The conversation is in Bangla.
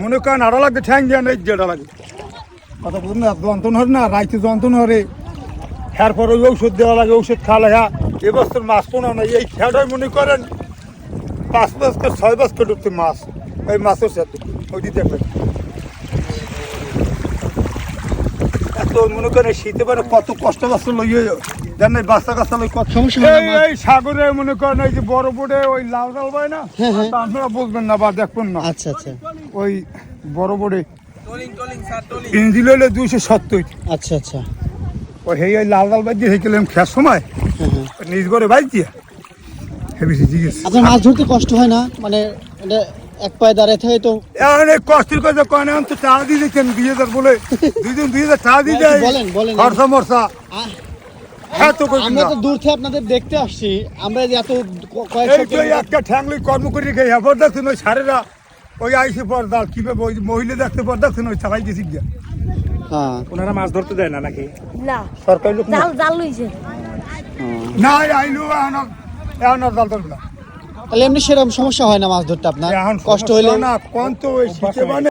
মনে করেন আড়া লাগে ঠ্যাং দিয়ে নেই যেটা লাগে কথা বলুন না, যন্ত্রণ হরে না, রাইতে যন্ত্রণ হরে। হ্যার পরে ওই ঔষধ দেওয়া লাগে, ঔষধ খাওয়া হ্যাঁ। এবছর মাছ কোনো না এই খেয়াটাই মনে করেন, পাঁচ বছর, ছয় বছর উঠছে মাছ, ওই মাছের সাথে। ওই দিতে এত মনে করেন শীতে পারে কত কষ্ট কষ্ট লইয়ে দেন বাচ্চা কাচ্চা লই কত সমস্যা হয় এই এই সাগরে মনে করেন এই যে বড় বোটে ওই লাল লাল পায় না? হ্যাঁ, হ্যাঁ। তা আপনারা বুঝবেন না বা দেখবেন না। আচ্ছা আচ্ছা। ওই বড় বোটে ইঞ্জিল হইলে দুইশো সত্তর। আচ্ছা আচ্ছা। ওই হেই ওই লাল লাল বাই দিয়ে হেঁকেলাম খেয়ার সময়। হ্যাঁ নিজ করে বাইক দিয়ে। হেবি জিজ্ঞেস। আপনার মাছ ধরতে কষ্ট হয় না? মানে এটা এক পায়ে দাঁড়ায় থাকে তো। এই কষ্টের কথা কয় না তো টাকা দিয়ে দিচ্ছেন দুই হাজার বলে। দুইজন দুই হাজার টাকা দিয়ে দেয়। বলেন, বলেন। খরচা মরচা। হ্যাঁ আমরা তো দূর থেকে আপনাদের দেখতে আসছি। আমরা যে এত একটা ঠ্যাংলি কর্ম করে রেখে এবার দেখছেন ওই সারেরা ওই আইসে পর দাল কীভাবে ওই মহিলা দেখতে পর দেখছেন ওই চালাই গেছি গিয়া। হ্যাঁ। ওনারা মাছ ধরতে দেয় না নাকি? না। সরকারি লোক জাল জাল লইছে। হ্যাঁ। না আইলো এখন এখন জাল ধরবে না। তাহলে এমনি সেরকম সমস্যা হয় না মাছ ধরতে আপনার? কষ্ট হলে না কত শীতে মানে